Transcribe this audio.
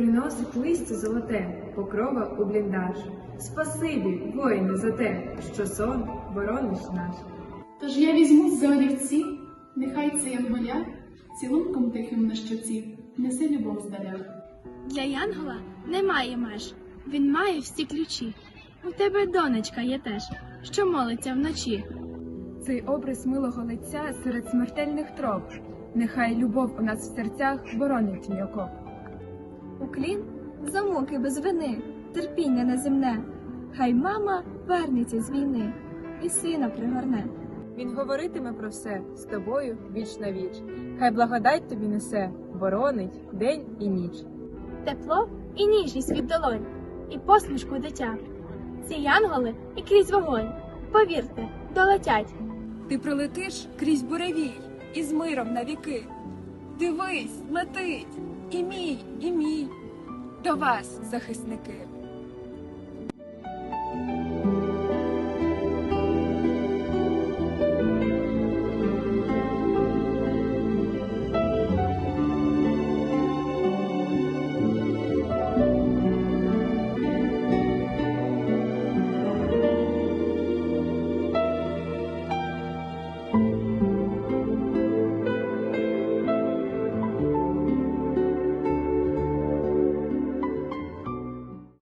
приносить листя золоте, покрова у бліндаж. Спасибі, воїни, за те, що сон борониш наш. Тож я візьму за олівці, нехай це янголя цілунком тихим на щоці несе любов здаля. Для Янгола немає меж, він має всі ключі. У тебе донечка є теж, що молиться вночі. Цей образ милого лиця серед смертельних троп. Нехай любов у нас в серцях боронить окоп. Уклін за муки без вини, терпіння неземне. Хай мама вернеться з війни і сина пригорне. Він говоритиме про все з тобою віч на віч. Хай благодать тобі несе, боронить день і ніч. Тепло і ніжність від долонь, і посмішку дитя. Ці янголи і крізь вогонь, повірте, долетять. Ти пролетиш крізь буревій із миром на віки. Дивись, летить, і мій, і мій. До вас, захисники.